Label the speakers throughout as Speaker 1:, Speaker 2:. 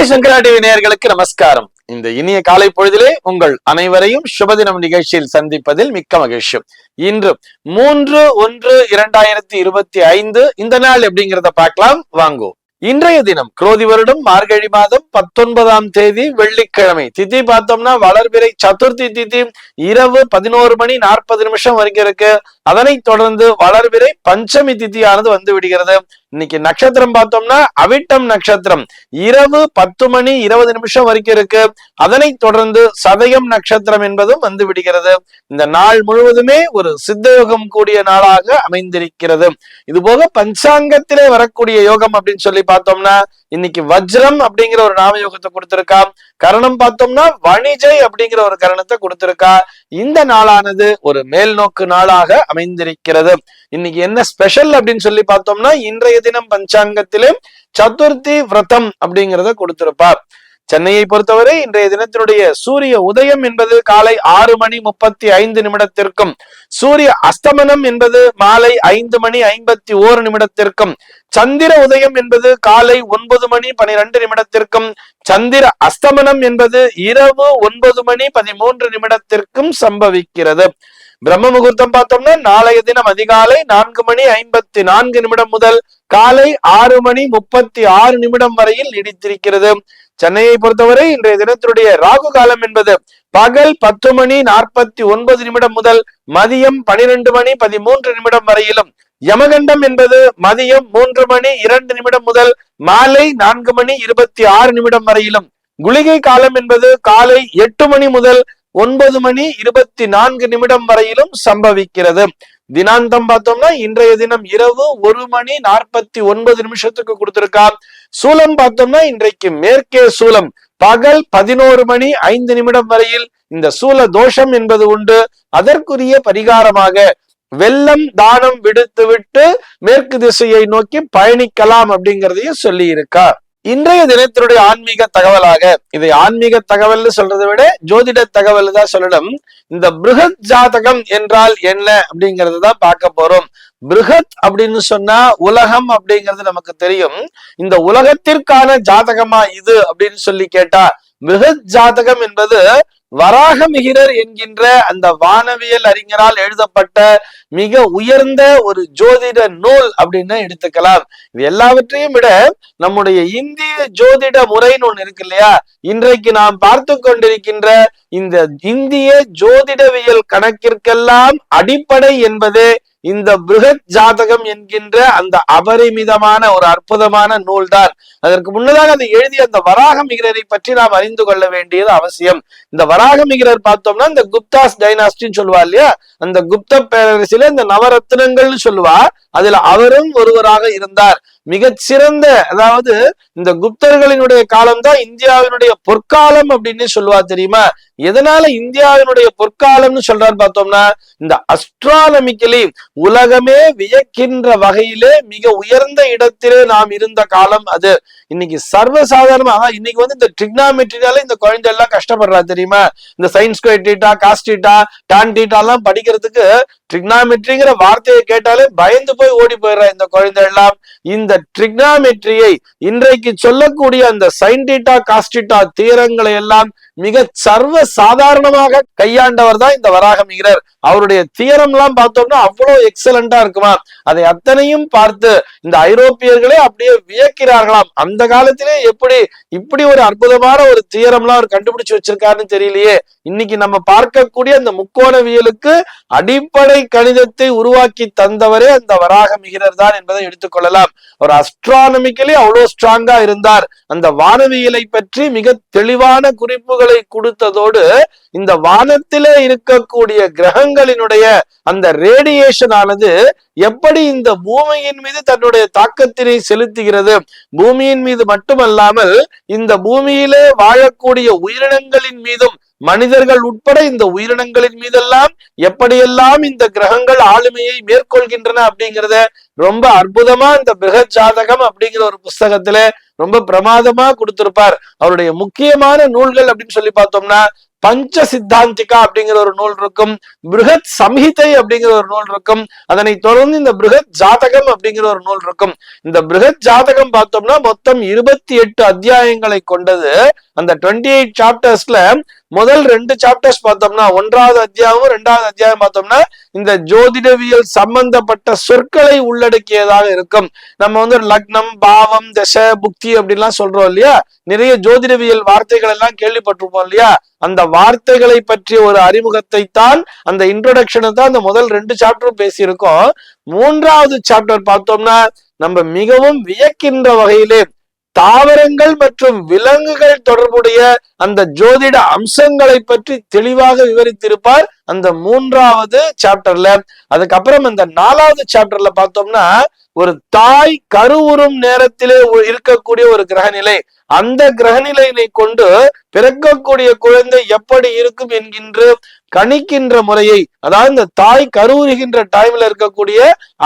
Speaker 1: ஜெய் சங்கரா TV நேயர்களுக்கு நமஸ்காரம். இந்த இனிய காலை பொழுதிலே உங்கள் அனைவரையும் சுபதினம் நிகழ்ச்சியில் சந்திப்பதில் மிக்க மகிழ்ச்சி. இன்று மூன்று ஒன்று இரண்டாயிரத்தி இருபத்தி ஐந்து இந்த நாள் எப்படிங்கிறத பார்க்கலாம். வாங்குவோம் இன்றைய தினம் குரோதி வருடம் மார்கழி மாதம் பத்தொன்பதாம் தேதி வெள்ளிக்கிழமை. திதி பார்த்தோம்னா வளர்பிறை சதுர்த்தி திதி இரவு பதினோரு மணி நாற்பது நிமிஷம் வரைக்கும் இருக்கு. அதனைத் தொடர்ந்து வளர்பிறை பஞ்சமி திதியானது வந்து விடுகிறது. இன்னைக்கு நட்சத்திரம் பார்த்தோம்னா அவிட்டம் நட்சத்திரம். இரவு பத்து மணி இருபது நிமிஷம் வரைக்கும் இருக்கு. அதனைத் தொடர்ந்து சதயம் நட்சத்திரம் என்பதும் வந்து விடுகிறது. இந்த நாள் முழுவதுமே ஒரு சித்தயோகம் கூடிய நாளாக அமைந்திருக்கிறது. இது போக பஞ்சாங்கத்திலே வரக்கூடிய யோகம் அப்படின்னு சொல்லி பார்த்தோம்னா இன்னைக்கு வஜ்ரம் அப்படிங்கிற ஒரு நாம யோகத்தை கொடுத்திருக்கா. கரணம் பார்த்தோம்னா வணிஜை அப்படிங்கிற ஒரு கரணத்தை கொடுத்திருக்கா. இந்த நாளானது ஒரு மேல் நோக்கு நாளாக அமைந்திருக்கிறது. இன்னைக்கு என்ன ஸ்பெஷல் அப்படின்னு சொல்லி பார்த்தோம்னா இன்றைய தினம் பஞ்சாங்கத்திலே சதுர்த்தி விரதம் அப்படிங்கிறத கொடுத்திருப்பார். சென்னையை பொறுத்தவரை இன்றைய தினத்தினுடைய சூரிய உதயம் என்பது காலை ஆறு மணி முப்பத்தி ஐந்து நிமிடத்திற்கும் சூரிய அஸ்தமனம் என்பது மாலை ஐந்து மணி ஐம்பத்தி ஓரு நிமிடத்திற்கும் சந்திர உதயம் என்பது காலை ஒன்பது மணி பனிரெண்டு நிமிடத்திற்கும் சந்திர அஸ்தமனம் என்பது இரவு ஒன்பது மணி பதிமூன்று நிமிடத்திற்கும் சம்பவிக்கிறது. பிரம்ம முகூர்த்தம் பார்த்தோம்னா நாளைய தினம் அதிகாலை நான்கு மணி ஐம்பத்தி நான்கு நிமிடம் முதல் காலை ஆறு மணி முப்பத்தி ஆறு நிமிடம் வரையில் நீடித்திருக்கிறது. சென்னையை பொறுத்தவரை இன்றைய தினத்தினுடைய ராகு காலம் என்பது பகல் பத்து மணி நாற்பத்தி ஒன்பது நிமிடம் முதல் மதியம் பனிரெண்டு மணி பதிமூன்று நிமிடம் வரையிலும். யமகண்டம் என்பது மதியம் மூன்று மணி இரண்டு நிமிடம் முதல் மாலை நான்கு மணி இருபத்தி ஆறு நிமிடம் வரையிலும். குளிகை காலம் என்பது காலை எட்டு மணி முதல் ஒன்பது மணி இருபத்தி நான்கு நிமிடம் வரையிலும் சம்பவிக்கிறது. தினாந்தம் பார்த்தோம்னா இன்றைய தினம் இரவு ஒரு மணி நாற்பத்தி ஒன்பது நிமிஷத்துக்கு கொடுத்திருக்கா சூலம் பார்த்தோம்னா இன்றைக்கு மேற்கே சூலம். பகல் பதினோரு மணி ஐந்து நிமிடம் வரையில் இந்த சூல தோஷம் என்பது உண்டு. அதற்குரிய பரிகாரமாக வெள்ளம் தானம் விடுத்து விட்டு மேற்கு திசையை நோக்கி பயணிக்கலாம் அப்படிங்கிறதையும் சொல்லி இருக்கார் இன்றைய தினத்தினுடைய ஆன்மீக தகவலாக இதை ஆன்மீக தகவல்னு சொல்றதை விட ஜோதிட தகவல் தான் சொல்லணும். இந்த பிருகத் ஜாதகம் என்றால் என்ன அப்படிங்கறது தான் பார்க்க போறோம். பிருகத் அப்படின்னு சொன்னா உலகம் அப்படிங்கிறது நமக்கு தெரியும். இந்த உலகத்திற்கான ஜாதகமா இது அப்படின்னு சொல்லி கேட்டா மிருக ஜாதகம் என்பது வராக மிகிரர் என்கின்ற அந்த வானவியல் அறிஞரால் எழுதப்பட்ட மிக உயர்ந்த ஒரு ஜோதிட நூல் அப்படின்னு எடுத்துக்கலாம். இது எல்லாவற்றையும் விட நம்முடைய இந்திய ஜோதிட முறைன்னு ஒண்ணு இருக்கு இல்லையா? இன்றைக்கு நாம் பார்த்து கொண்டிருக்கின்ற இந்த இந்திய ஜோதிடவியல் கணக்கிற்கெல்லாம் அடிப்படை என்பதே இந்த பிருகத் ஜாதகம் என்கின்ற அந்த அபரிமிதமான ஒரு அற்புதமான நூல்தான். அதற்கு முன்னதாக அதை எழுதிய அந்த வராகமிகிரரை பற்றி நாம் அறிந்து கொள்ள வேண்டியது அவசியம். இந்த வராகமிகிரர் பார்த்தோம்னா இந்த குப்தாஸ் டைனாஸ்டின்னு சொல்லுவா இல்லையா? அந்த குப்த பேரரசில இந்த நவரத்னங்கள்னு சொல்லுவா. அதுல அவரும் ஒருவராக இருந்தார். மிகச்சிறந்த அதாவது இந்த குப்தர்களினுடைய காலம்தான் இந்தியாவினுடைய பொற்காலம் அப்படின்னு சொல்லுவா தெரியுமா? எதனால இந்தியாவினுடைய பொற்காலம்னு சொல்றாரு பார்த்தோம்னா இந்த அஸ்ட்ரானமிக்கலி உலகமே வியக்கின்ற வகையிலே மிக உயர்ந்த இடத்திலே நாம் இருந்த காலம் அது. இன்னைக்கு சர்வசாதாரணமாக இன்னைக்கு வந்து இந்த ட்ரிக்னாமெட்ரினால இந்த குழந்தை எல்லாம் கஷ்டப்படுறா தெரியுமா? இந்த science theta cos theta tan theta எல்லாம் படிக்கிறதுக்கு ட்ரிக்னாமெட்ரிங்கிற வார்த்தையை கேட்டாலே பயந்து போய் ஓடி போயிடுறா இந்த குழந்தை எல்லாம் இந்த ட்ரிக்னாமெட்ரியை இன்றைக்கு சொல்லக்கூடிய அந்த சைன்டிட்டா காஸ்டிட்டா தீரங்களை எல்லாம் மிக சர்வ சாதாரணமாக கையாண்டவர் தான் இந்த வராகமிகிறர் அவருடைய தியரம் எல்லாம் பார்த்தோம்னா அவ்வளவு எக்ஸலண்டா இருக்குமா? அதை அத்தனையும் பார்த்து இந்த ஐரோப்பியர்களே அப்படியே வியக்கிறார்களாம். அந்த காலத்திலே எப்படி இப்படி ஒரு அற்புதமான ஒரு தியரம்லாம் அவர் கண்டுபிடிச்சு வச்சிருக்காருன்னு தெரியலையே. இன்னைக்கு நம்ம பார்க்கக்கூடிய அந்த முக்கோணவியலுக்கு அடிப்படை கணிதத்தை உருவாக்கி தந்தவரே அந்த வராக மிகிரர் தான் என்பதை எடுத்துக்கொள்ளலாம் ஒரு அஸ்ட்ரானமிக்கலி அவ்வளவு ஸ்ட்ராங்கா இருந்தார். அந்த வானவியலை பற்றி மிக தெளிவான குறிப்புகள் கொடுத்ததோடு இந்த வானத்திலே இருக்கக்கூடிய கிரகங்களினுடைய அந்த ரேடியேஷன் ஆனது எப்படி இந்த பூமியின் மீது தன்னுடைய தாக்கத்தினை செலுத்துகிறது? பூமியின் மீது மட்டுமல்லாமல் இந்த பூமியிலே வாழக்கூடிய உயிரினங்களின் மீதும் மனிதர்கள் உட்பட இந்த உயிரினங்களின் மீதெல்லாம் எப்படியெல்லாம் இந்த கிரகங்கள் ஆளுமையை மேற்கொள்கின்றன அப்படிங்கிறத ரொம்ப அற்புதமா இந்த பிருகத் ஜாதகம் அப்படிங்கிற ஒரு புஸ்தகத்துல ரொம்ப பிரமாதமா கொடுத்திருப்பார். அவருடைய முக்கியமான நூல்கள் அப்படின்னு சொல்லி பார்த்தோம்னா பஞ்ச சித்தாந்திகா அப்படிங்கிற ஒரு நூல் இருக்கும். பிருகத் சம்ஹிதை அப்படிங்கிற ஒரு நூல் இருக்கும். அதனை தொடர்ந்து இந்த பிருகத் ஜாதகம் அப்படிங்கிற ஒரு நூல் இருக்கும். இந்த பிருகத் ஜாதகம் பார்த்தோம்னா மொத்தம் இருபத்தி எட்டு அத்தியாயங்களை கொண்டது. அந்த டுவெண்ட்டி எயிட் சாப்டர்ஸ்ல முதல் ரெண்டு சாப்டர்ஸ் பார்த்தோம்னா ஒன்றாவது அத்தியாயமும் ரெண்டாவது அத்தியாயம் பார்த்தோம்னா இந்த ஜோதிடவியல் சம்பந்தப்பட்ட சொற்களை உள்ளடக்கியதாக இருக்கும். நம்ம வந்து லக்னம் பாவம் தசை புக்தி அப்படின்லாம் சொல்றோம் இல்லையா? நிறைய ஜோதிடவியல் வார்த்தைகள் எல்லாம் கேள்விப்பட்டிருப்போம் இல்லையா? அந்த வார்த்தைகளை பற்றிய ஒரு அறிமுகத்தை தான் அந்த இன்ட்ரோடக்ஷனை தான் அந்த முதல் ரெண்டு சாப்டரும் பேசியிருக்கோம். மூன்றாவது சாப்டர் பார்த்தோம்னா நம்ம மிகவும் வியக்கின்ற வகையிலே தாவரங்கள் மற்றும் விலங்குகள் தொடர்புடைய அந்த ஜோதிட அம்சங்களை பற்றி தெளிவாக விவரித்திருப்பார் அந்த மூன்றாவது சாப்டர்ல அதுக்கப்புறம் அந்த நாலாவது சாப்டர்ல பார்த்தோம்னா ஒரு தாய் கருவுறும் நேரத்திலே இருக்கக்கூடிய ஒரு கிரகநிலை. அந்த கிரகநிலையினை கொண்டு பிறக்கக்கூடிய குழந்தை எப்படி இருக்கும் என்கின்ற கணிக்கின்ற முறையை அதாவது இந்த தாய் கருவுறுகின்ற டைம்ல இருக்கக்கூடிய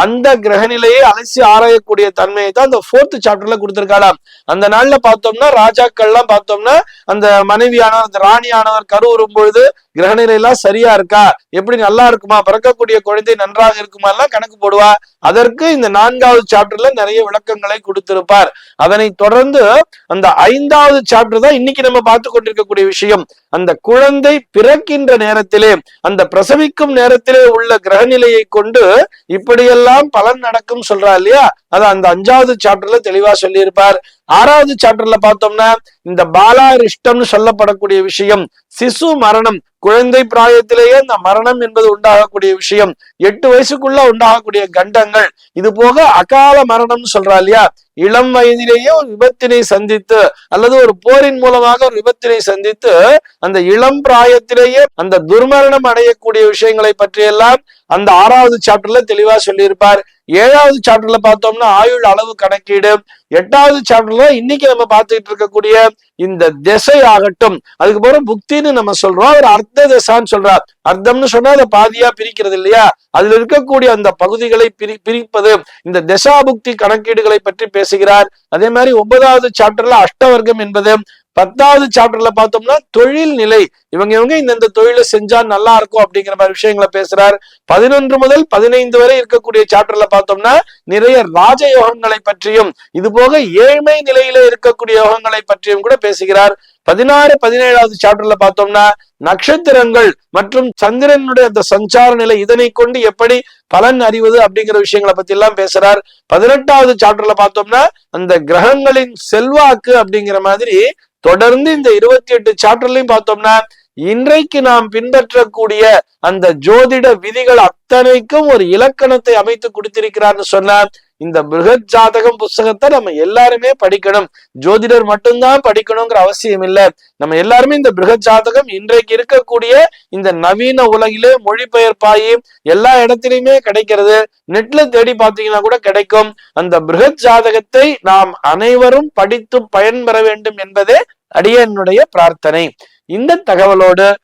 Speaker 1: அந்த கிரகநிலையை அலசி ஆராயக்கூடிய தன்மையை தான் அந்த ஃபோர்த் சாப்டர்ல கொடுத்திருக்காளாம். அந்த நாள்ல பார்த்தோம்னா ராஜாக்கள்லாம் பார்த்தோம்னா அந்த மனைவியானவர் அந்த ராணியானவர் கருவுறும் பொழுது கிரகநிலை எல்லாம் சரியா இருக்கா? எப்படி நல்லா இருக்குமா? பிறக்கக்கூடிய குழந்தை நன்றாக இருக்குமா எல்லாம் கணக்கு போடுவா. அதற்கு இந்த நான்காவது சாப்டர்ல நிறைய விளக்கங்களை கொடுத்திருப்பார். அதனை தொடர்ந்து அந்த ஐந்தாவது சாப்டர் தான் இன்னைக்கு நம்ம பார்த்து கொண்டிருக்கக்கூடிய விஷயம். அந்த குழந்தை பிறக்கின்ற நேரத்தில் அந்த பிரசவிக்கும் நேரத்திலே உள்ள கிரகநிலையை கொண்டு இப்படியெல்லாம் பலன் நடக்கும் சொல்றா இல்லையா? அது அந்த அஞ்சாவது சாப்டர்ல தெளிவா சொல்லியிருப்பார். ஆறாவது சாப்டர்ல பார்த்தோம்னா இந்த பாலாரிஷ்டம்னு சொல்லப்படக்கூடிய விஷயம் சிசு மரணம் குழந்தை பிராயத்திலேயே இந்த மரணம் என்பது உண்டாகக்கூடிய விஷயம் எட்டு வயசுக்குள்ள உண்டாகக்கூடிய கண்டங்கள். இது போக அகால மரணம்னு சொல்றா இல்லையா? இளம் வயதிலேயே ஒரு விபத்தினை சந்தித்து அல்லது ஒரு போரின் மூலமாக ஒரு விபத்தினை சந்தித்து அந்த இளம் பிராயத்திலேயே அந்த துர்மரணம் அடையக்கூடிய விஷயங்களை பற்றியெல்லாம் அந்த ஆறாவது சாப்டர்ல தெளிவா சொல்லியிருப்பார். ஏழாவது சாப்டர்ல பார்த்தோம்னா ஆயுள் அளவு கணக்கீடு. எட்டாவது சாப்டர்ல இன்னைக்கு நம்ம பார்த்துட்டு இருக்கக்கூடிய இந்த திசை ஆகட்டும் அதுக்கு புக்தின்னு நம்ம சொல்றோம். அவர் அர்த்த திசான்னு சொல்றார். அர்த்தம்னு சொன்னா அதை பாதியா பிரிக்கிறது இல்லையா? அதுல இருக்கக்கூடிய அந்த பகுதிகளை பிரி பிரிப்பது இந்த திசா புக்தி கணக்கீடுகளை பற்றி பேசுகிறார். அதே மாதிரி ஒன்பதாவது சாப்டர்ல அஷ்டவர்க்கம் என்பது பத்தாவது சாப்டர்ல பார்த்தோம்னா தொழில் நிலை. இவங்க இவங்க இந்தந்த தொழிலை செஞ்சா நல்லா இருக்கும் அப்படிங்கிற மாதிரி விஷயங்களை பேசுறார். பதினொன்று முதல் பதினைந்து வரை இருக்கக்கூடிய சாப்டர்ல பார்த்தோம்னா நிறைய ராஜ யோகங்களை பற்றியும் இது போக ஏழ்மை நிலையில இருக்கக்கூடிய யோகங்களை பற்றியும் கூட பேசுகிறார். பதினாறு பதினேழாவது சாப்டர்ல பார்த்தோம்னா நட்சத்திரங்கள் மற்றும் சந்திரனுடைய அந்த சஞ்சார நிலை இதனை கொண்டு எப்படி பலன் அறிவது அப்படிங்கிற விஷயங்களை பத்தி எல்லாம் பேசுறார். பதினெட்டாவது சாப்டர்ல பார்த்தோம்னா அந்த கிரகங்களின் செல்வாக்கு அப்படிங்கிற மாதிரி தொடர்ந்து இந்த இருபத்தி எட்டு சாப்டர்லயும் பார்த்தோம்னா இன்றைக்கு நாம் பின்பற்றக்கூடிய அந்த ஜோதிட விதிகள் அத்தனைக்கும் ஒரு இலக்கணத்தை அமைத்து கொடுத்திருக்கிறார்னு சொன்னார் இந்த பிருகத் ஜாதகம் புஸ்தகத்தை நம்ம எல்லாருமே படிக்கணும். ஜோதிடர் மட்டும்தான் படிக்கணுங்கிற அவசியம் இல்லை. நம்ம எல்லாருமே இந்த பிருகத் ஜாதகம் இன்றைக்கு இருக்கக்கூடிய இந்த நவீன உலகிலே மொழிபெயர்ப்பாயி எல்லா இடத்திலையுமே கிடைக்கிறது. நெட்ல தேடி பார்த்தீங்கன்னா கூட கிடைக்கும். அந்த பிருகத் ஜாதகத்தை நாம் அனைவரும் படித்து பயன்பெற வேண்டும் என்பதே அடியனுடைய பிரார்த்தனை. இந்த தகவலோடு